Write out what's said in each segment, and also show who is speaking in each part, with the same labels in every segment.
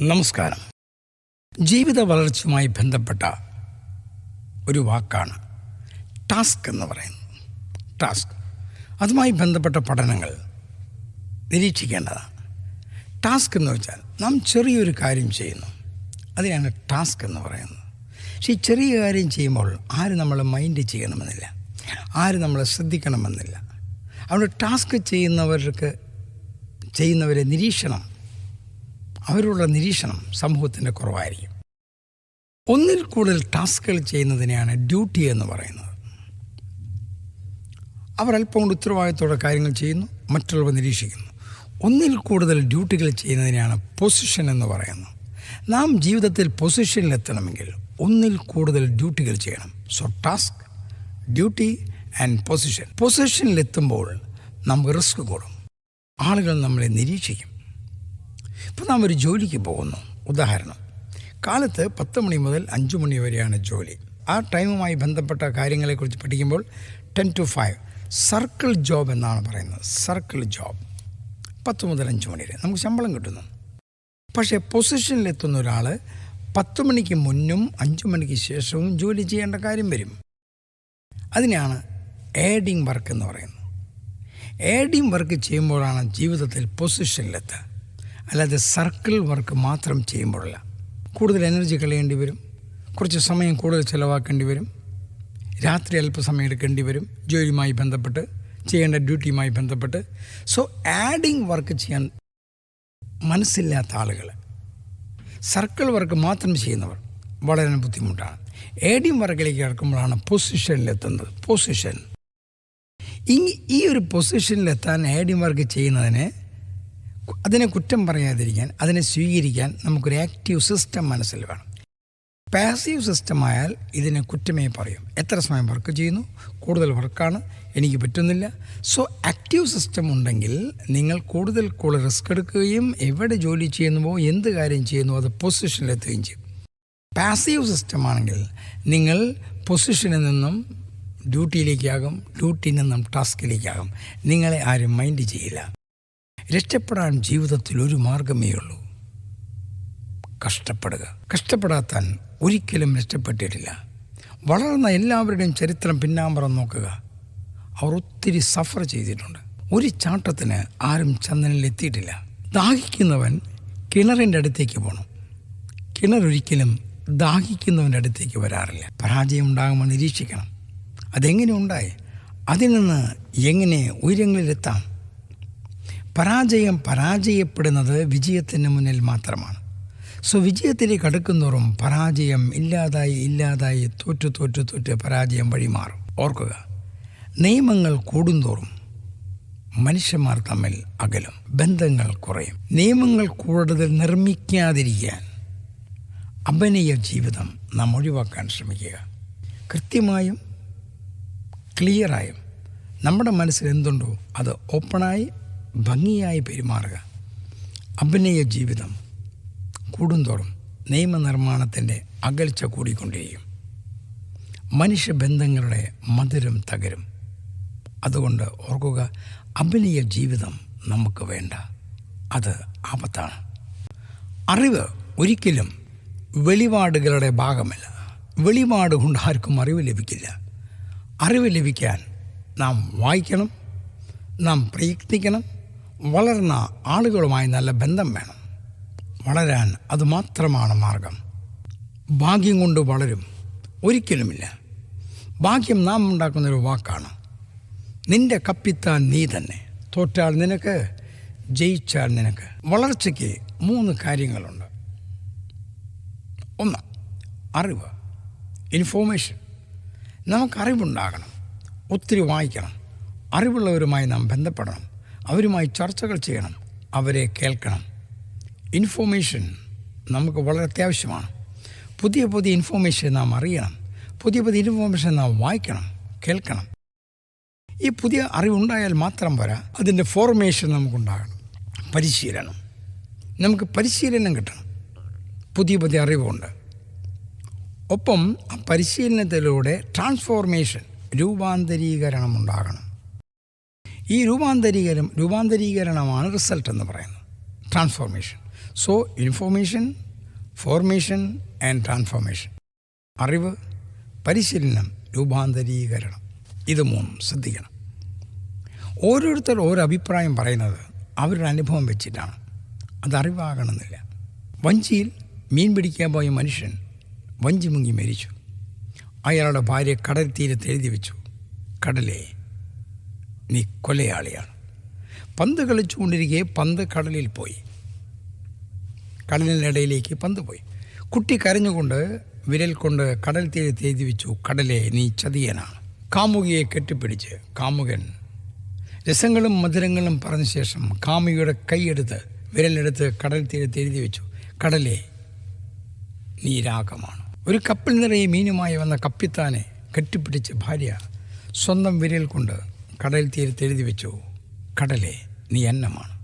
Speaker 1: നമസ്കാരം. ജീവിത വളർച്ചയുമായി ബന്ധപ്പെട്ട ഒരു വാക്കാണ് ടാസ്ക് എന്ന് പറയുന്നത്. ടാസ്ക്. അതുമായി ബന്ധപ്പെട്ട പഠനങ്ങൾ നിരീക്ഷിക്കേണ്ടതാണ്. ടാസ്ക് എന്ന് വെച്ചാൽ നാം ചെറിയൊരു കാര്യം ചെയ്യുന്നു. അതിനാണ് ടാസ്ക് എന്ന് പറയുന്നത്. പക്ഷേ ചെറിയ കാര്യം ചെയ്യുമ്പോൾ ആര് നമ്മളെ മൈൻഡ് ചെയ്യണമെന്നില്ല. ആര് നമ്മളെ ശ്രദ്ധിക്കണമെന്നില്ല. അതുകൊണ്ട് ടാസ്ക് ചെയ്യുന്നവർക്ക് ചെയ്യുന്നവരെ നിരീക്ഷണം അവരുടെ നിരീക്ഷണം സമൂഹത്തിന്റെ കുറവായിരിക്കും. ഒന്നിൽ കൂടുതൽ ടാസ്കുകൾ ചെയ്യുന്നതിനെയാണ് ഡ്യൂട്ടി എന്ന് പറയുന്നത്. അവർ അല്പം കൊണ്ട് ഉത്തരവാദിത്തോടെ കാര്യങ്ങൾ ചെയ്യുന്നു മറ്റുള്ളവർ നിരീക്ഷിക്കുന്നു. ഒന്നിൽ കൂടുതൽ ഡ്യൂട്ടികൾ ചെയ്യുന്നതിനെയാണ് പൊസിഷൻ എന്ന് പറയുന്നത്. നാം ജീവിതത്തിൽ പൊസിഷനിലെത്തണമെങ്കിൽ ഒന്നിൽ കൂടുതൽ ഡ്യൂട്ടികൾ ചെയ്യണം. So task duty and position പൊസിഷനിലെത്തുമ്പോൾ നമുക്ക് റിസ്ക് കൂടും. ആളുകൾ നമ്മളെ നിരീക്ഷിക്കും. ഇപ്പോൾ നാം ഒരു ജോലിക്ക് പോകുന്നു. ഉദാഹരണം കാലത്ത് പത്ത് മണി മുതൽ അഞ്ച് മണി വരെയാണ് ജോലി. ആ ടൈമുമായി ബന്ധപ്പെട്ട കാര്യങ്ങളെക്കുറിച്ച് പഠിക്കുമ്പോൾ ten to five circle job എന്നാണ് പറയുന്നത്. Circle job. പത്ത് മുതൽ അഞ്ച് മണി വരെ. നമുക്ക് ശമ്പളം കിട്ടുന്നു. പക്ഷേ പൊസിഷനിലെത്തുന്ന ഒരാൾ പത്ത് മണിക്ക് മുന്നും അഞ്ച് മണിക്ക് ശേഷവും ജോലി ചെയ്യേണ്ട കാര്യം വരും. അതിനെയാണ് ഏഡിങ് വർക്ക് എന്ന് പറയുന്നത്. ഏഡിങ് വർക്ക് ചെയ്യുമ്പോഴാണ് ജീവിതത്തിൽ പൊസിഷനിലെത്തുക. അല്ലാതെ സർക്കിൾ വർക്ക് മാത്രം ചെയ്യുമ്പോഴല്ല. കൂടുതൽ എനർജി കളയേണ്ടി വരും. കുറച്ച് സമയം കൂടുതൽ ചിലവാക്കേണ്ടി വരും. രാത്രി അല്പസമയം എടുക്കേണ്ടി വരും. ജോലിയുമായി ബന്ധപ്പെട്ട് ചെയ്യേണ്ട ഡ്യൂട്ടിയുമായി ബന്ധപ്പെട്ട്. സോ ആഡിങ് വർക്ക് ചെയ്യാൻ മനസ്സില്ലാത്ത ആളുകൾ. സർക്കിൾ വർക്ക് മാത്രം ചെയ്യുന്നവർ വളരെ ബുദ്ധിമുട്ടാണ്. ഏഡിയം വർക്കിലേക്ക് കിടക്കുമ്പോഴാണ് പൊസിഷനിലെത്തുന്നത് പൊസിഷൻ ഈ ഈ ഒരു പൊസിഷനിലെത്താൻ ഏഡിയം വർക്ക് ചെയ്യുന്നതിന് അതിനെ കുറ്റം പറയാതിരിക്കാൻ അതിനെ സ്വീകരിക്കാൻ നമുക്കൊരു ആക്റ്റീവ് സിസ്റ്റം മനസ്സിൽ വേണം. പാസീവ് സിസ്റ്റം ആയാൽ ഇതിനെ കുറ്റമേ പറയും. എത്ര സമയം വർക്ക് ചെയ്യുന്നു? കൂടുതൽ വർക്കാണ് എനിക്ക് പറ്റുന്നില്ല. സോ ആക്റ്റീവ് സിസ്റ്റം ഉണ്ടെങ്കിൽ നിങ്ങൾ കൂടുതൽ കൂടുതൽ റിസ്ക് എടുക്കുകയും എവിടെ ജോലി ചെയ്യുന്നുവോ എന്ത് കാര്യം ചെയ്യുന്നുവോ അത് പൊസിഷനിലെത്തുകയും ചെയ്യും. പാസീവ് സിസ്റ്റം ആണെങ്കിൽ നിങ്ങൾ പൊസിഷനിൽ നിന്നും ഡ്യൂട്ടിയിലേക്കാകും ഡ്യൂട്ടിയിൽ നിന്നും ടാസ്കിലേക്കാകും നിങ്ങളെ ആരും മൈൻഡ് ചെയ്യില്ല. രക്ഷപ്പെടാൻ ജീവിതത്തിൽ ഒരു മാർഗമേ ഉള്ളൂ. കഷ്ടപ്പെടുക. കഷ്ടപ്പെടാത്താൻ ഒരിക്കലും രക്ഷപ്പെട്ടിട്ടില്ല. വളർന്ന എല്ലാവരുടെയും ചരിത്രം പിന്നാമ്പറം നോക്കുക. അവർ ഒത്തിരി സഫർ ചെയ്തിട്ടുണ്ട്. ഒരു ചാട്ടത്തിന് ആരും ചന്ദനിൽ എത്തിയിട്ടില്ല. ദാഹിക്കുന്നവൻ കിണറിന്റെ അടുത്തേക്ക് പോകണം കിണറൊരിക്കലും ദാഹിക്കുന്നവന്റെ അടുത്തേക്ക് വരാറില്ല. പരാജയം ഉണ്ടാകുമെന്ന് നിരീക്ഷിക്കണം. അതെങ്ങനെ ഉണ്ടായി? അതിൽ നിന്ന് എങ്ങനെ ഉയരങ്ങളിലെത്താം? പരാജയം പരാജയപ്പെടുന്നത് വിജയത്തിന് മുന്നിൽ മാത്രമാണ്. സോ വിജയത്തിലേക്ക് അടുക്കുന്നോറും പരാജയം ഇല്ലാതായി ഇല്ലാതായി തോറ്റു തോറ്റു തോറ്റ് പരാജയം വഴിമാറും ഓർക്കുക നിയമങ്ങൾ കൂടുന്തോറും മനുഷ്യന്മാർ തമ്മിൽ അകലും ബന്ധങ്ങൾ കുറയും. നിയമങ്ങൾ കൂടുതൽ നിർമ്മിക്കാതിരിക്കാൻ അഭിനയ ജീവിതം നാം ഒഴിവാക്കാൻ ശ്രമിക്കുക. കൃത്യമായും ക്ലിയറായും നമ്മുടെ മനസ്സിൽ എന്തുണ്ടോ അത് ഓപ്പണായി ഭംഗിയായി പെരുമാറുക. അഭിനയ ജീവിതം കൂടുന്തോറും നിയമനിർമ്മാണത്തിന്റെ അകൽച്ച കൂടിക്കൊണ്ടിരിക്കും മനുഷ്യബന്ധങ്ങളുടെ മധുരം തകരും. അതുകൊണ്ട് ഓർക്കുക അഭിനയ ജീവിതം നമുക്ക് വേണ്ട. അത് ആപത്താണ്. അറിവ് ഒരിക്കലും വെളിപാടുകളുടെ ഭാഗമല്ല. വെളിപാട് കൊണ്ട് ആർക്കും അറിവ് ലഭിക്കില്ല. അറിവ് ലഭിക്കാൻ നാം വായിക്കണം നാം പ്രയത്നിക്കണം വളർന്ന ആളുകളുമായി നല്ല ബന്ധം വേണം. വളരാൻ അതുമാത്രമാണ് മാർഗം. ഭാഗ്യം കൊണ്ട് വളരും. ഒരിക്കലുമില്ല. ഭാഗ്യം നാം ഉണ്ടാക്കുന്നൊരു വാക്കാണ്. നിന്റെ കപ്പിത്താൻ നീ തന്നെ. തോറ്റാൽ നിനക്ക് ജയിച്ചാൽ നിനക്ക്. വളർച്ചയ്ക്ക് മൂന്ന് കാര്യങ്ങളുണ്ട്. ഒന്ന് അറിവ്. ഇൻഫോർമേഷൻ നമുക്ക് അറിവുണ്ടാകണം. ഒത്തിരി വായിക്കണം. അറിവുള്ളവരുമായി നാം ബന്ധപ്പെടണം. അവരുമായി ചർച്ചകൾ ചെയ്യണം അവരെ കേൾക്കണം. ഇൻഫോർമേഷൻ നമുക്ക് വളരെ അത്യാവശ്യമാണ്. പുതിയ പുതിയ ഇൻഫോർമേഷൻ നാം അറിയണം. പുതിയ പുതിയ ഇൻഫോർമേഷൻ നാം വായിക്കണം കേൾക്കണം. ഈ പുതിയ അറിവുണ്ടായാൽ മാത്രം പോരാ അതിന്റെ ഫോർമേഷൻ നമുക്കുണ്ടാകണം. പരിശീലനം. നമുക്ക് പരിശീലനം കിട്ടണം. പുതിയ പുതിയ അറിവുണ്ട് ഒപ്പം ആ പരിശീലനത്തിലൂടെ ട്രാൻസ്ഫോർമേഷൻ രൂപാന്തരീകരണം ഉണ്ടാകണം. ഈ രൂപാന്തരീകരണം രൂപാന്തരീകരണമാണ് റിസൾട്ട് എന്ന് പറയുന്നത്. Transformation so information formation and transformation അറിവ് പരിശീലനം രൂപാന്തരീകരണം. ഇത് മൂന്നും ശ്രദ്ധിക്കണം. ഓരോരുത്തർ ഓരോ അഭിപ്രായം പറയുന്നത് അവരുടെ അനുഭവം വെച്ചിട്ടാണ്. അത് അറിവാകണമെന്നില്ല. വഞ്ചിയിൽ മീൻ പിടിക്കാൻ പോയ മനുഷ്യൻ വഞ്ചി മുങ്ങി മരിച്ചു. അയാളുടെ ഭാര്യ കടൽ തീരത്ത് എഴുതി വെച്ചു. കടലേ നീ കൊലയാളിയാണ്. പന്ത് കളിച്ചുകൊണ്ടിരിക്കെ പന്ത് കടലിൽ പോയി. കടലിനിടയിലേക്ക് പന്ത് പോയി. കുട്ടി കരഞ്ഞുകൊണ്ട് വിരൽ കൊണ്ട് കടൽ തീരത്ത് എഴുതി വെച്ചു. കടലെ നീ ചതിയനാണ്. കാമുകിയെ കെട്ടിപ്പിടിച്ച് കാമുകൻ രസങ്ങളും മധുരങ്ങളും പറഞ്ഞ ശേഷം കാമുകിയുടെ കൈയെടുത്ത് വിരലെടുത്ത് കടൽ തീരത്ത് എഴുതി വെച്ചു. കടലെ നീ രാഗമാണ്. ഒരു കപ്പിൽ നിറയെ മീനുമായി വന്ന കപ്പിത്താനെ കെട്ടിപ്പിടിച്ച് ഭാര്യ സ്വന്തം വിരൽ കൊണ്ട് കടൽ തീരത്ത് എഴുതി വെച്ചു. കടലെ നീ എന്നമാണ്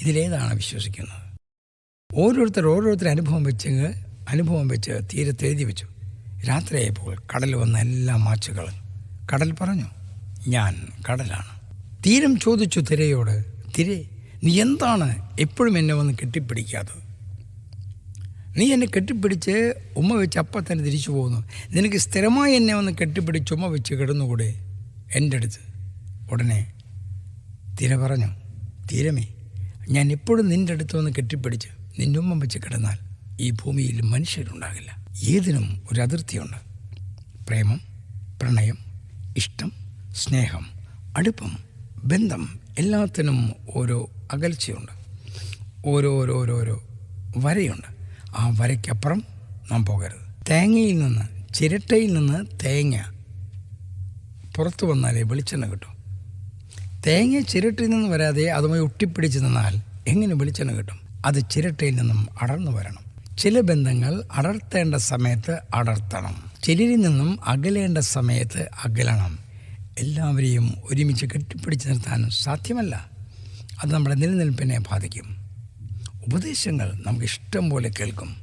Speaker 1: ഇതിലേതാണ് വിശ്വസിക്കുന്നത്. ഓരോരുത്തർ ഓരോരുത്തർ അനുഭവം വെച്ച് അനുഭവം വെച്ച് തീരത്ത് എഴുതി വെച്ചു. രാത്രിയായപ്പോൾ കടൽ വന്ന എല്ലാം മാച്ചു കളഞ്ഞു കടൽ പറഞ്ഞു ഞാൻ കടലാണ്. തീരം ചോദിച്ചു തിരയോട് തിരെ നീ എന്താണ് എപ്പോഴും എന്നെ വന്ന് കെട്ടിപ്പിടിക്കാത്തത്? നീ എന്നെ കെട്ടിപ്പിടിച്ച് ഉമ്മ വെച്ച് അപ്പം തന്നെ തിരിച്ചു പോകുന്നു. നിനക്ക് സ്ഥിരമായി എന്നെ വന്ന് കെട്ടിപ്പിടിച്ച് ഉമ്മ വെച്ച് കിടന്നുകൂടെ? എന്റെ അടുത്ത്. ഉടനെ തിര പറഞ്ഞു തീരമേ ഞാൻ എപ്പോഴും നിന്റെ അടുത്ത് വന്ന് കെട്ടിപ്പിടിച്ച് നിന്റെ ഉമ്മ വെച്ച് കിടന്നാൽ ഈ ഭൂമിയിൽ മനുഷ്യരുണ്ടാകില്ല. ഏതിനും ഒരു അതിർത്തിയുണ്ട്. പ്രേമം പ്രണയം ഇഷ്ടം സ്നേഹം അടുപ്പം ബന്ധം എല്ലാത്തിനും ഓരോ അകൽച്ചയുണ്ട്. ഓരോരോരോരോ വരയുണ്ട്. ആ വരയ്ക്കപ്പുറം നാം പോകരുത്. തേങ്ങയിൽ നിന്ന് ചിരട്ടയിൽ നിന്ന് തേങ്ങ പുറത്തു വന്നാലേ വെളിച്ചെണ്ണ കിട്ടും. തേങ്ങ ചിരട്ടയിൽ നിന്ന് വരാതെ അതുമായി ഒട്ടിപ്പിടിച്ച് നിന്നാൽ എങ്ങനെ വെളിച്ചെണ്ണ കിട്ടും? അത് ചിരട്ടയിൽ നിന്നും അടർന്നു വരണം. ചില ബന്ധങ്ങൾ അടർത്തേണ്ട സമയത്ത് അടർത്തണം. ചിലരിൽ നിന്നും അകലേണ്ട സമയത്ത് അകലണം. എല്ലാവരെയും ഒരുമിച്ച് കെട്ടിപ്പിടിച്ച് നിർത്താൻ സാധ്യമല്ല. അത് നമ്മുടെ നിലനിൽപ്പിനെ ബാധിക്കും. ഉപദേശങ്ങൾ നമുക്ക് ഇഷ്ടം പോലെ കേൾക്കും.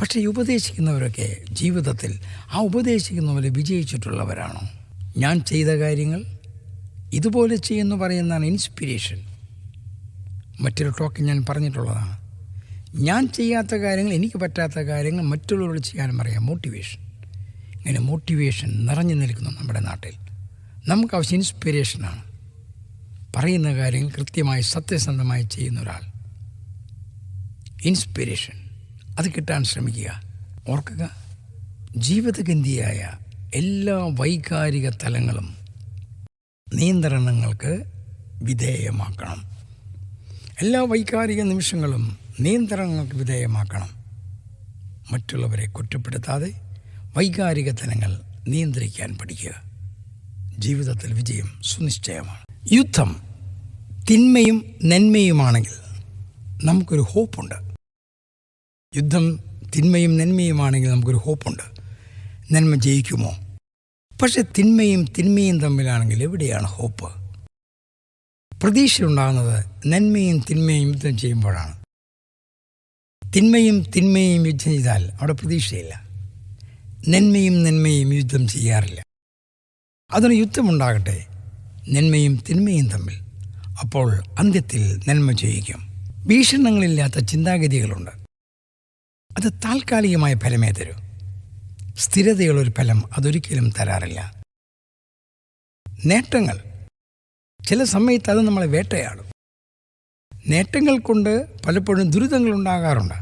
Speaker 1: പക്ഷേ ഈ ഉപദേശിക്കുന്നവരൊക്കെ ജീവിതത്തിൽ ആ ഉപദേശിക്കുന്നവരെ വിജയിച്ചിട്ടുള്ളവരാണോ? ഞാൻ ചെയ്ത കാര്യങ്ങൾ ഇതുപോലെ ചെയ്യുന്നു പറയുന്നതാണ് ഇൻസ്പിരേഷൻ മറ്റൊരു ടോക്ക് ഞാൻ പറഞ്ഞിട്ടുള്ളതാണ്. ഞാൻ ചെയ്യാത്ത കാര്യങ്ങൾ എനിക്ക് പറ്റാത്ത കാര്യങ്ങൾ മറ്റുള്ളവരോട് ചെയ്യാനും അറിയാം. മോട്ടിവേഷൻ ഇങ്ങനെ മോട്ടിവേഷൻ നിറഞ്ഞു നിൽക്കുന്നു നമ്മുടെ നാട്ടിൽ. നമുക്ക് ആവശ്യം ഇൻസ്പിരേഷനാണ് പറയുന്ന കാര്യങ്ങൾ കൃത്യമായി സത്യസന്ധമായി ചെയ്യുന്ന ഒരാൾ. ഇൻസ്പിരേഷൻ അത് കിട്ടാൻ ശ്രമിക്കുക. ഓർക്കുക. ജീവിതഗന്ധിയായ എല്ലാ വൈകാരിക തലങ്ങളും നിയന്ത്രണങ്ങൾക്ക് വിധേയമാക്കണം. എല്ലാ വൈകാരിക നിമിഷങ്ങളും നിയന്ത്രണങ്ങൾക്ക് വിധേയമാക്കണം. മറ്റുള്ളവരെ കുറ്റപ്പെടുത്താതെ വൈകാരിക തലങ്ങൾ നിയന്ത്രിക്കാൻ പഠിക്കുക. ജീവിതത്തിൽ വിജയം സുനിശ്ചയമാണ്. യുദ്ധം തിന്മയും നന്മയുമാണെങ്കിൽ നമുക്കൊരു ഹോപ്പുണ്ട്. യുദ്ധം തിന്മയും നന്മയുമാണെങ്കിൽ നമുക്കൊരു ഹോപ്പുണ്ട്. നന്മ ജയിക്കുമോ? പക്ഷെ തിന്മയും തിന്മയും തമ്മിലാണെങ്കിൽ എവിടെയാണ് ഹോപ്പ്? പ്രതീക്ഷ ഉണ്ടാകുന്നത് നന്മയും തിന്മയും യുദ്ധം ചെയ്യുമ്പോഴാണ്. തിന്മയും തിന്മയും യുദ്ധം ചെയ്താൽ അവിടെ പ്രതീക്ഷയില്ല. നന്മയും നന്മയും യുദ്ധം ചെയ്യാറില്ല. അതിന് യുദ്ധമുണ്ടാകട്ടെ നന്മയും തിന്മയും തമ്മിൽ. അപ്പോൾ അന്ത്യത്തിൽ നന്മ ജയിക്കും ഭീഷണങ്ങളില്ലാത്ത ചിന്താഗതികളുണ്ട്. അത് താൽക്കാലികമായ ഫലമേ തരൂ. സ്ഥിരതയുള്ളൊരു ഫലം അതൊരിക്കലും തരാറില്ല. നേട്ടങ്ങൾ. ചില സമയത്ത് അത് നമ്മളെ വേട്ടയാടും. നേട്ടങ്ങൾ കൊണ്ട് പലപ്പോഴും ദുരിതങ്ങൾ ഉണ്ടാകാറുണ്ട്.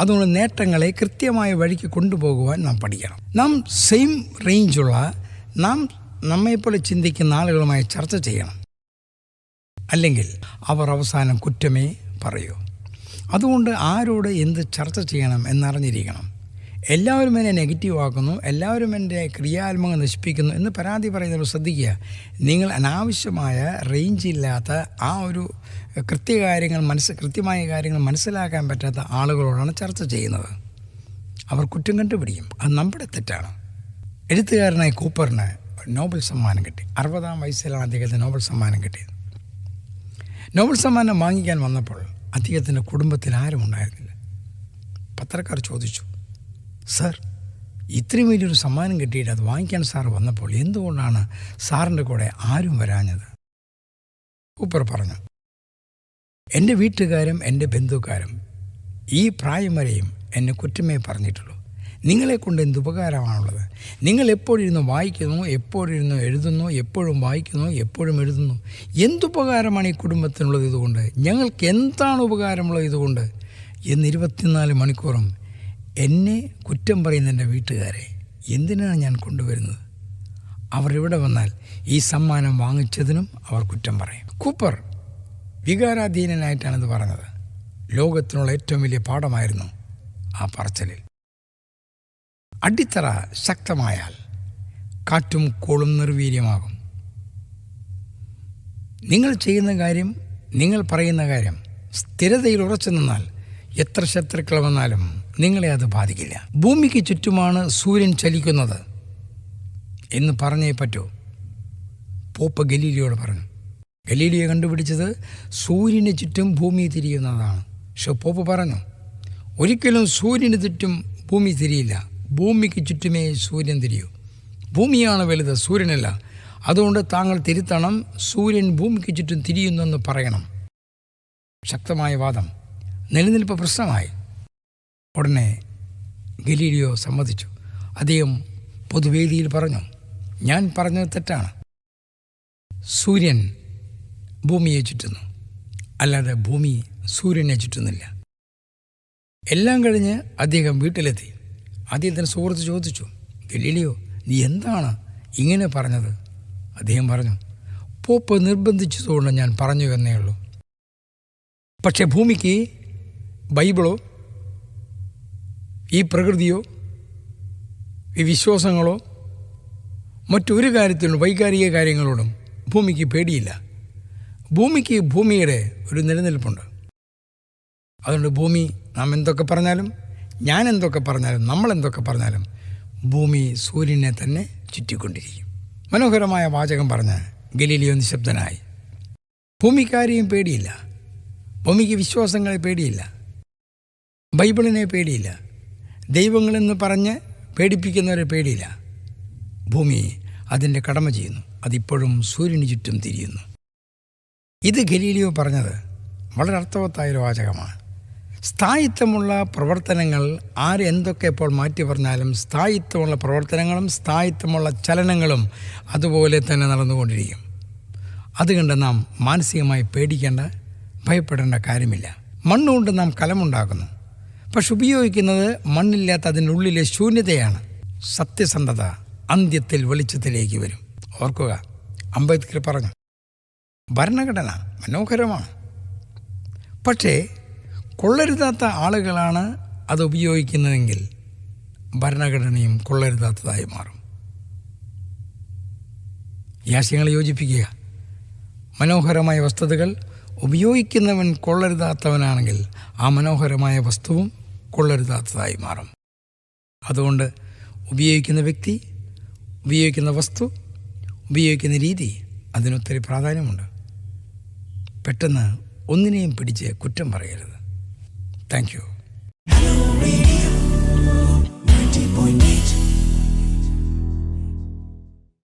Speaker 1: അതുകൊണ്ട് നേട്ടങ്ങളെ കൃത്യമായ വഴിക്ക് കൊണ്ടുപോകുവാൻ നാം പഠിക്കണം. നാം സെയിം റേഞ്ചുള്ള നാം നമ്മെപ്പോലെ ചിന്തിക്കുന്ന ആളുകളുമായി ചർച്ച ചെയ്യണം. അല്ലെങ്കിൽ അവർ അവസാനം കുറ്റമേ പറയൂ. അതുകൊണ്ട് ആരോട് എന്ത് ചർച്ച ചെയ്യണം എന്നറിഞ്ഞിരിക്കണം. എല്ലാവരും എന്നെ നെഗറ്റീവ് ആക്കുന്നു എല്ലാവരും എന്റെ ക്രിയാത്മകം നശിപ്പിക്കുന്നു എന്ന് പരാതി പറയുന്നവർ ശ്രദ്ധിക്കുക. നിങ്ങൾ അനാവശ്യമായ റേഞ്ച് ഇല്ലാത്ത ആ ഒരു കൃത്യകാര്യങ്ങൾ മനസ്സ് കൃത്യമായ കാര്യങ്ങൾ മനസ്സിലാക്കാൻ പറ്റാത്ത ആളുകളോടാണ് ചർച്ച ചെയ്യുന്നത്. അവർ കുറ്റം കണ്ടുപിടിക്കും. അത് നമ്മുടെ തെറ്റാണ്. എഴുത്തുകാരനായ കൂപ്പറിന് നോബൽ സമ്മാനം കിട്ടി. അറുപതാം വയസ്സിലാണ് അദ്ദേഹത്തിന് നോബൽ സമ്മാനം കിട്ടിയത്. നോബൽ സമ്മാനം വാങ്ങിക്കാൻ വന്നപ്പോൾ അദ്ദേഹത്തിന്റെ കുടുംബത്തിൽ ആരും ഉണ്ടായിരുന്നില്ല. പത്രക്കാർ ചോദിച്ചു സർ ഇത്രയും വലിയൊരു സമ്മാനം കിട്ടിയിട്ട് അത് വാങ്ങിക്കാൻ സാർ വന്നപ്പോൾ എന്തുകൊണ്ടാണ് സാറിന്റെ കൂടെ ആരും വരാഞ്ഞത്? കൂപ്പർ പറഞ്ഞു എന്റെ വീട്ടുകാരും എന്റെ ബന്ധുക്കാരും ഈ പ്രായം വരെയും എന്നെ കുറ്റമേ പറഞ്ഞിട്ടുള്ളൂ. നിങ്ങളെ കൊണ്ട് എന്ത് ഉപകാരമാണുള്ളത്? നിങ്ങൾ എപ്പോഴിരുന്ന് വായിക്കുന്നു എപ്പോഴിരുന്ന് എഴുതുന്നു എപ്പോഴും വായിക്കുന്നു എപ്പോഴും എഴുതുന്നു. എന്തുപകാരമാണ് ഈ കുടുംബത്തിനുള്ളത് ഇതുകൊണ്ട്? ഞങ്ങൾക്ക് എന്താണ് ഉപകാരമുള്ളത് ഇതുകൊണ്ട്? എന്ന് ഇരുപത്തിനാല് മണിക്കൂറും എന്നെ കുറ്റം പറയുന്ന എന്റെ വീട്ടുകാരെ എന്തിനാണ് ഞാൻ കൊണ്ടുവരുന്നത്? അവർ ഇവിടെ വന്നാൽ ഈ സമ്മാനം വാങ്ങിച്ചതിനും അവർ കുറ്റം പറയും. കൂപ്പർ വികാരാധീനനായിട്ടാണിത് പറഞ്ഞത്. ലോകത്തിനുള്ള ഏറ്റവും വലിയ പാഠമായിരുന്നു ആ പറച്ചലിൽ. അടിത്തറ ശക്തമായാൽ കാറ്റും കോളും നിർവീര്യമാകും. നിങ്ങൾ ചെയ്യുന്ന കാര്യം നിങ്ങൾ പറയുന്ന കാര്യം സ്ഥിരതയിൽ ഉറച്ചു നിന്നാൽ എത്ര ശത്രുക്കൾ വന്നാലും നിങ്ങളെ അത് ബാധിക്കില്ല. ഭൂമിക്ക് ചുറ്റുമാണ് സൂര്യൻ ചലിക്കുന്നത് എന്ന് പറഞ്ഞേ പറ്റൂ. പോപ്പ് ഗലീലിയോട് പറഞ്ഞു. ഗലീലിയോ കണ്ടുപിടിച്ചത് സൂര്യന് ചുറ്റും ഭൂമി തിരിയുന്നതാണ്. പക്ഷെ പോപ്പ് പറഞ്ഞു ഒരിക്കലും സൂര്യന് ചുറ്റും ഭൂമി തിരിയില്ല. ഭൂമിക്ക് ചുറ്റുമേ സൂര്യൻ തിരിയൂ. ഭൂമിയാണ് വലുത് സൂര്യനല്ല. അതുകൊണ്ട് താങ്കൾ തിരുത്തണം സൂര്യൻ ഭൂമിക്ക് ചുറ്റും തിരിയുന്നെന്ന് പറയണം. ശക്തമായ വാദം. നിലനിൽപ്പ് പ്രശ്നമായി. ഉടനെ ഗലീലിയോ സമ്മതിച്ചു. അദ്ദേഹം പൊതുവേദിയിൽ പറഞ്ഞു ഞാൻ പറഞ്ഞത് തെറ്റാണ്. സൂര്യൻ ഭൂമിയെ ചുറ്റുന്നു. അല്ലാതെ ഭൂമി സൂര്യനെ ചുറ്റുന്നില്ല. എല്ലാം കഴിഞ്ഞ് അദ്ദേഹം വീട്ടിലെത്തി. അദ്ദേഹത്തിന് സുഹൃത്ത് ചോദിച്ചു ഗലീലിയോ നീ എന്താണ് ഇങ്ങനെ പറഞ്ഞത്? അദ്ദേഹം പറഞ്ഞു പോപ്പ് നിർബന്ധിച്ചതുകൊണ്ട് ഞാൻ പറഞ്ഞു എന്നേ ഉള്ളൂ. പക്ഷേ ഭൂമിക്ക് ബൈബിളോ ഈ പ്രകൃതിയോ ഈ വിശ്വാസങ്ങളോ മറ്റൊരു കാര്യത്തിലും വൈകാരിക കാര്യങ്ങളോടും ഭൂമിക്ക് പേടിയില്ല. ഭൂമിക്ക് ഭൂമിയുടെ ഒരു നിലനിൽപ്പുണ്ട്. അതുകൊണ്ട് ഭൂമി നാം എന്തൊക്കെ പറഞ്ഞാലും ഞാൻ എന്തൊക്കെ പറഞ്ഞാലും നമ്മൾ എന്തൊക്കെ പറഞ്ഞാലും ഭൂമി സൂര്യനെ തന്നെ ചുറ്റിക്കൊണ്ടിരിക്കും. മനോഹരമായ വാചകം പറഞ്ഞ് ഗലീലിയോ നിശബ്ദനായി. ഭൂമിക്കാരെയും പേടിയില്ല. ഭൂമിക്ക് വിശ്വാസങ്ങളെ പേടിയില്ല. ബൈബിളിനെ പേടിയില്ല. ദൈവങ്ങളെന്ന് പറഞ്ഞ് പേടിപ്പിക്കുന്നവരെ പേടിയില്ല. ഭൂമി അതിന്റെ കടമ ചെയ്യുന്നു. അതിപ്പോഴും സൂര്യന് ചുറ്റും തിരിയുന്നു. ഇത് ഗലീലിയോ പറഞ്ഞത് വളരെ അർത്ഥവത്തായൊരു വാചകമാണ്. സ്ഥായിത്വമുള്ള പ്രവർത്തനങ്ങൾ ആരെന്തൊക്കെ ഇപ്പോൾ മാറ്റി പറഞ്ഞാലും സ്ഥായിത്വമുള്ള പ്രവർത്തനങ്ങളും സ്ഥായിത്വമുള്ള ചലനങ്ങളും അതുപോലെ തന്നെ നടന്നുകൊണ്ടിരിക്കും. അതുകൊണ്ട് നാം മാനസികമായി പേടിക്കേണ്ട ഭയപ്പെടേണ്ട കാര്യമില്ല. മണ്ണുകൊണ്ട് നാം കലമുണ്ടാക്കുന്നു. പക്ഷെ ഉപയോഗിക്കുന്നത് മണ്ണില്ലാത്ത അതിനുള്ളിലെ ശൂന്യതയാണ്. സത്യസന്ധത അന്ത്യത്തിൽ വെളിച്ചത്തിലേക്ക് വരും. ഓർക്കുക അംബേദ്കർ പറഞ്ഞു ഭരണഘടന മനോഹരമാണ്. പക്ഷേ കൊള്ളരുതാത്ത ആളുകളാണ് അത് ഉപയോഗിക്കുന്നതെങ്കിൽ ഭരണഘടനയും കൊള്ളരുതാത്തതായി മാറും. യാസ്യങ്ങൾ യോജിപ്പിക്കുക. മനോഹരമായ വസ്തുതകൾ ഉപയോഗിക്കുന്നവൻ കൊള്ളരുതാത്തവനാണെങ്കിൽ ആ മനോഹരമായ വസ്തുവും കൊള്ളരുതാത്തതായി മാറും. അതുകൊണ്ട് ഉപയോഗിക്കുന്ന വ്യക്തി ഉപയോഗിക്കുന്ന വസ്തു ഉപയോഗിക്കുന്ന രീതി അതിനൊത്തിരി പ്രാധാന്യമുണ്ട്. പെട്ടെന്ന് ഒന്നിനെയും പിടിച്ച് കുറ്റം പറയരുത്. Thank you.
Speaker 2: Hello Radio 90.9